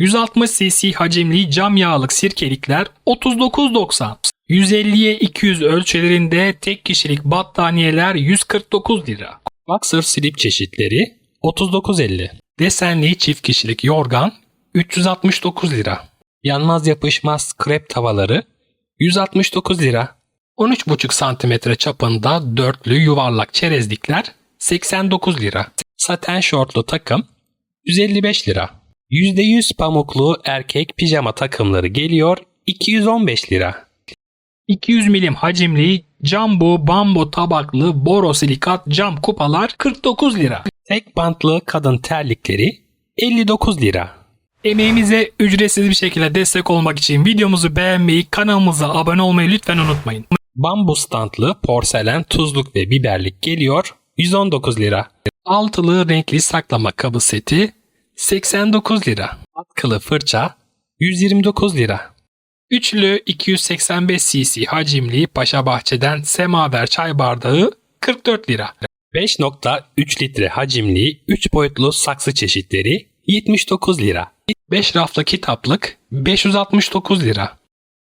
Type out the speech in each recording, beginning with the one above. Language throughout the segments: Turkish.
160 cc hacimli cam yağlık sirkelikler 39.90. 150'ye 200 ölçülerinde tek kişilik battaniyeler 149 lira. Boxer slip çeşitleri 39.50. Desenli çift kişilik yorgan 369 lira. Yanmaz yapışmaz krep tavaları 169 lira. 13,5 cm çapında dörtlü yuvarlak çerezlikler 89 lira. Saten şortlu takım 155 lira. %100 pamuklu erkek pijama takımları geliyor 215 lira. 200 milim hacimli jumbo bambo tabaklı borosilikat cam kupalar 49 lira. Tek bantlı kadın terlikleri 59 lira. Emeğimize ücretsiz bir şekilde destek olmak için videomuzu beğenmeyi, kanalımıza abone olmayı lütfen unutmayın. Bambu standlı porselen tuzluk ve biberlik geliyor 119 lira. Altılı renkli saklama kabı seti 89 lira. Atkılı fırça 129 lira. Üçlü 285 cc hacimli Paşa Bahçe'den semaver çay bardağı 44 lira. 5.3 litre hacimli 3 boyutlu saksı çeşitleri 79 lira. 5 raflı kitaplık 569 lira.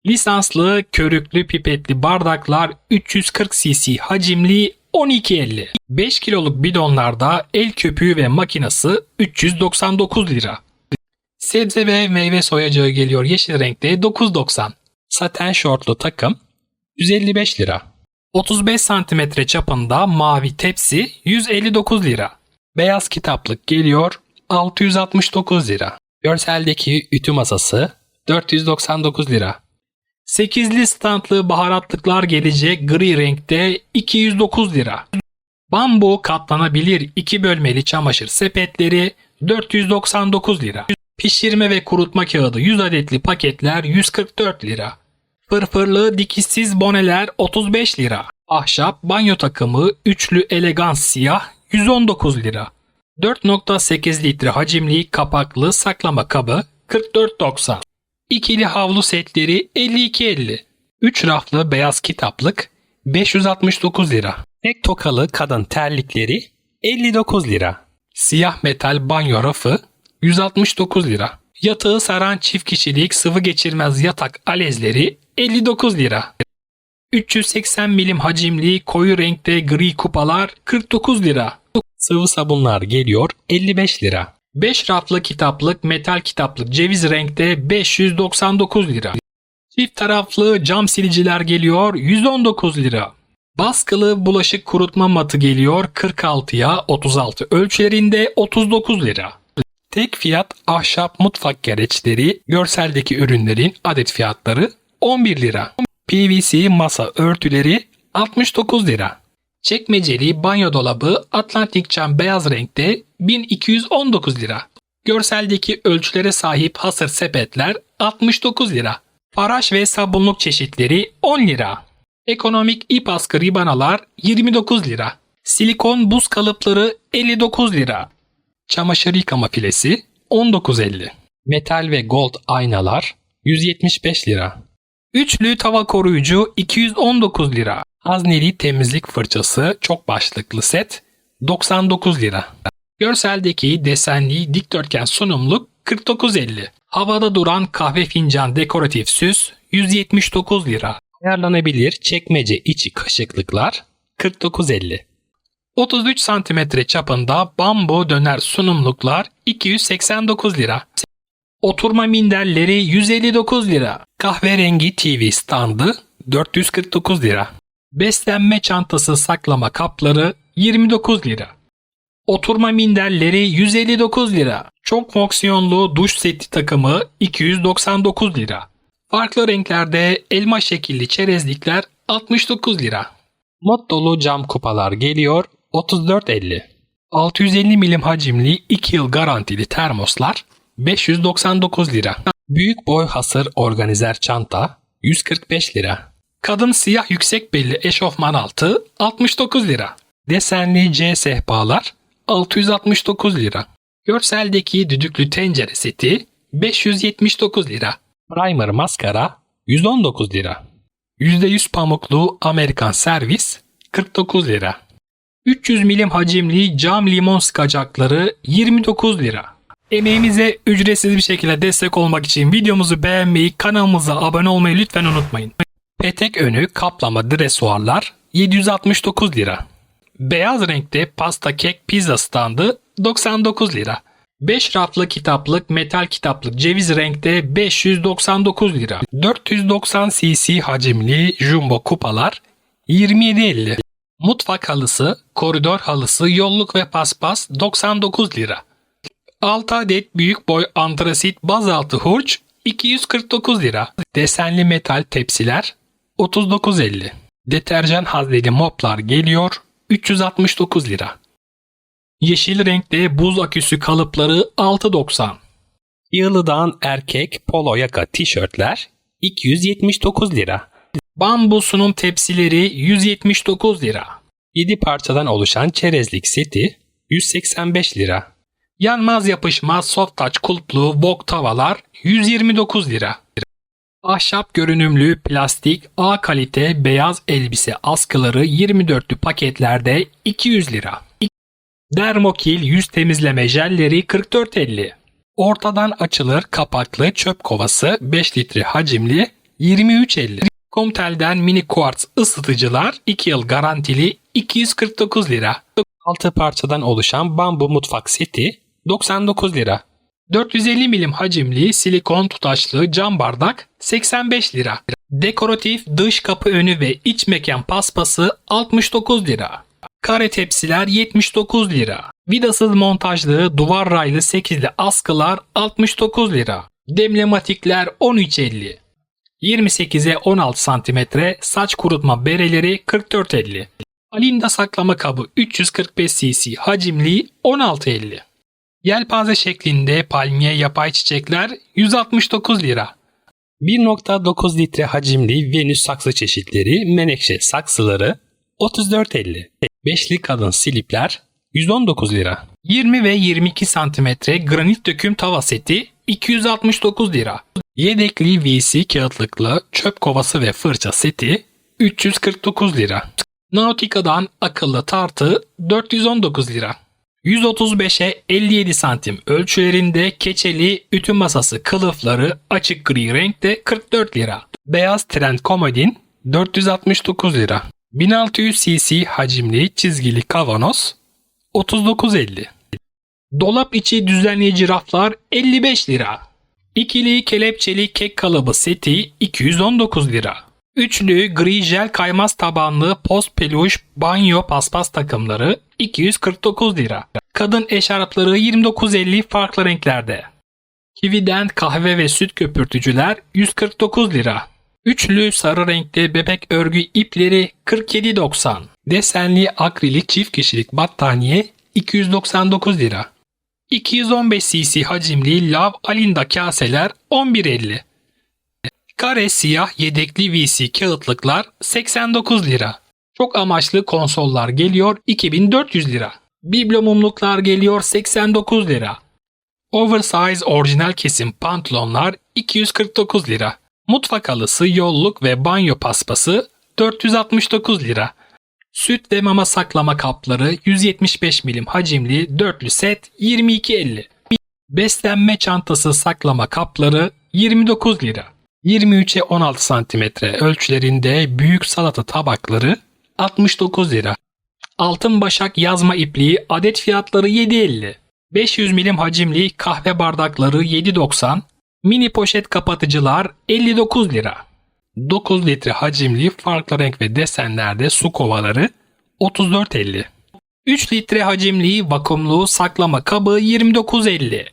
Lisanslı körüklü pipetli bardaklar 340 cc hacimli 12.50. 5 kiloluk bidonlarda el köpüğü ve makinası 399 lira. Sebze ve meyve soyacağı geliyor yeşil renkte 9.90. Saten şortlu takım 155 lira. 35 santimetre çapında mavi tepsi 159 lira. Beyaz kitaplık geliyor 669 lira. Görseldeki ütü masası 499 lira. 8'li standlı baharatlıklar gelecek gri renkte 209 lira. Bambu katlanabilir 2 bölmeli çamaşır sepetleri 499 lira. Pişirme ve kurutma kağıdı 100 adetli paketler 144 lira. Fırfırlı dikişsiz boneler 35 lira. Ahşap banyo takımı üçlü elegans siyah 119 lira. 4.8 litre hacimli kapaklı saklama kabı 44.90. İkili havlu setleri 52.50. 3 raflı beyaz kitaplık 569 lira. Tek tokalı kadın terlikleri 59 lira. Siyah metal banyo rafı 169 lira. Yatağı saran çift kişilik sıvı geçirmez yatak alezleri 59 lira. 380 milim hacimli koyu renkte gri kupalar 49 lira. Sıvı sabunlar geliyor 55 lira. 5 raflı kitaplık metal kitaplık ceviz renkte 599 lira. Çift taraflı cam siliciler geliyor 119 lira. Baskılı bulaşık kurutma matı geliyor 46'ya 36 ölçülerinde 39 lira. Tek fiyat ahşap mutfak gereçleri görseldeki ürünlerin adet fiyatları 11 lira. PVC masa örtüleri 69 lira. Çekmeceli banyo dolabı Atlantik cam beyaz renkte 1219 lira. Görseldeki ölçülere sahip hasır sepetler 69 lira. Faraş ve sabunluk çeşitleri 10 lira. Ekonomik ip askı ribanalar 29 lira. Silikon buz kalıpları 59 lira. Çamaşır yıkama filesi 19.50. Metal ve gold aynalar 175 lira. Üçlü tava koruyucu 219 lira. Hazneli temizlik fırçası çok başlıklı set 99 lira. Görseldeki desenli dikdörtgen sunumluk 49.50. Havada duran kahve fincan dekoratif süs 179 lira. Ayarlanabilir çekmece içi kaşıklıklar 49.50. 33 santimetre çapında bambu döner sunumluklar 289 lira. Oturma minderleri 159 lira. Kahverengi TV standı 449 lira. Beslenme çantası saklama kapları 29 lira. Oturma minderleri 159 lira. Çok fonksiyonlu duş seti takımı 299 lira. Farklı renklerde elma şekilli çerezlikler 69 lira. Mod dolu cam kupalar geliyor 34.50. 650 milim hacimli 2 yıl garantili termoslar 599 lira. Büyük boy hasır organizer çanta 145 lira. Kadın siyah yüksek belli eşofman altı 69 lira. Desenli C sehpalar 669 lira. Görseldeki düdüklü tencere seti 579 lira. Primer maskara 119 lira. %100 pamuklu Amerikan servis 49 lira. 300 milim hacimli cam limon sıkacakları 29 lira. Emeğimize ücretsiz bir şekilde destek olmak için videomuzu beğenmeyi, kanalımıza abone olmayı lütfen unutmayın. Petek önü kaplama dresuarlar 769 lira. Beyaz renkte pasta kek pizza standı 99 lira. 5 raflı kitaplık metal kitaplık ceviz renkte 599 lira. 490 cc hacimli jumbo kupalar 27.50. Mutfak halısı, koridor halısı, yolluk ve paspas 99 lira. 6 adet büyük boy antrasit bazaltı hurç 249 lira. Desenli metal tepsiler 39.50. Deterjan hazneli moplar geliyor 369 lira. Yeşil renkte buz aküsü kalıpları 6.90. Yığılıdan erkek polo yaka tişörtler 279 lira. Bambu sunum tepsileri 179 lira. 7 parçadan oluşan çerezlik seti 185 lira. Yanmaz yapışmaz soft touch kulplu wok tavalar 129 lira. Ahşap görünümlü plastik A kalite beyaz elbise askıları 24'lü paketlerde 200 lira. Dermokil yüz temizleme jelleri 44.50. Ortadan açılır kapaklı çöp kovası 5 litre hacimli 23.50. Comtel'den mini quartz ısıtıcılar 2 yıl garantili 249 lira. 6 parçadan oluşan bambu mutfak seti 99 lira. 450 milim hacimli silikon tutaşlı cam bardak 85 lira. Dekoratif dış kapı önü ve iç mekan paspası 69 lira. Kare tepsiler 79 lira. Vidasız montajlı duvar raylı 8'li askılar 69 lira. Demlematikler 13.50. 28'e 16 cm saç kurutma bereleri 44.50. Alinda saklama kabı 345 cc hacimli 16.50. Yelpaze şeklinde palmiye yapay çiçekler 169 lira. 1.9 litre hacimli Venüs saksı çeşitleri menekşe saksıları 34.50. Beşli kadın silipler 119 lira. 20 ve 22 cm granit döküm tava seti 269 lira. Yedekli VC kağıtlıklı çöp kovası ve fırça seti 349 lira. Nautica'dan akıllı tartı 419 lira. 135'e 57 santim ölçülerinde keçeli ütü masası kılıfları açık gri renkte 44 lira. Beyaz trend komodin 469 lira. 1600 cc hacimli çizgili kavanoz 39.50. Dolap içi düzenleyici raflar 55 lira. İkili kelepçeli kek kalıbı seti 219 lira. Üçlü gri jel kaymaz tabanlı post peluş banyo paspas takımları 249 lira. Kadın eşarpları 29.50 farklı renklerde. Kivi'den kahve ve süt köpürtücüler 149 lira. Üçlü sarı renkli bebek örgü ipleri 47.90. Desenli akrilik çift kişilik battaniye 299 lira. 215 cc hacimli lav alinda kaseler 11.50. Kare siyah yedekli VC kağıtlıklar 89 lira. Çok amaçlı konsollar geliyor 2400 lira. Biblo mumluklar geliyor 89 lira. Oversize orijinal kesim pantolonlar 249 lira. Mutfak halısı, yolluk ve banyo paspası 469 lira. Süt ve mama saklama kapları 175 milim hacimli dörtlü set 22.50. Beslenme çantası saklama kapları 29 lira. 23'e 16 santimetre ölçülerinde büyük salata tabakları 69 lira. Altın başak yazma ipliği adet fiyatları 7.50. 500 milim hacimli kahve bardakları 7.90. Mini poşet kapatıcılar 59 lira. 9 litre hacimli farklı renk ve desenlerde su kovaları 34.50. 3 litre hacimli vakumlu saklama kabı 29.50.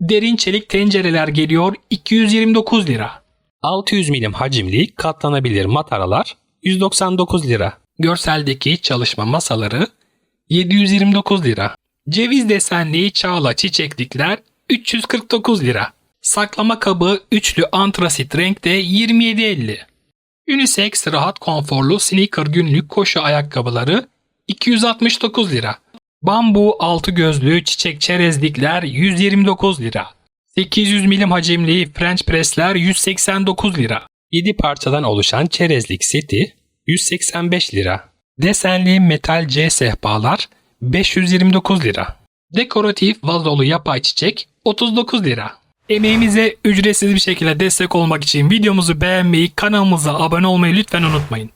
Derin çelik tencereler geliyor 229 lira. 600 milim hacimli katlanabilir mataralar 199 lira. Görseldeki çalışma masaları 729 lira. Ceviz desenli çağla çiçeklikler 349 lira. Saklama kabı üçlü antrasit renkte 27.50. Unisex rahat konforlu sneaker günlük koşu ayakkabıları 269 lira. Bambu altı gözlü çiçek çerezlikler 129 lira. 800 milim hacimli French pressler 189 lira. 7 parçadan oluşan çerezlik seti 185 lira. Desenli metal C sehpalar 529 lira. Dekoratif vazolu yapay çiçek 39 lira. Emeğimize ücretsiz bir şekilde destek olmak için videomuzu beğenmeyi, kanalımıza abone olmayı lütfen unutmayın.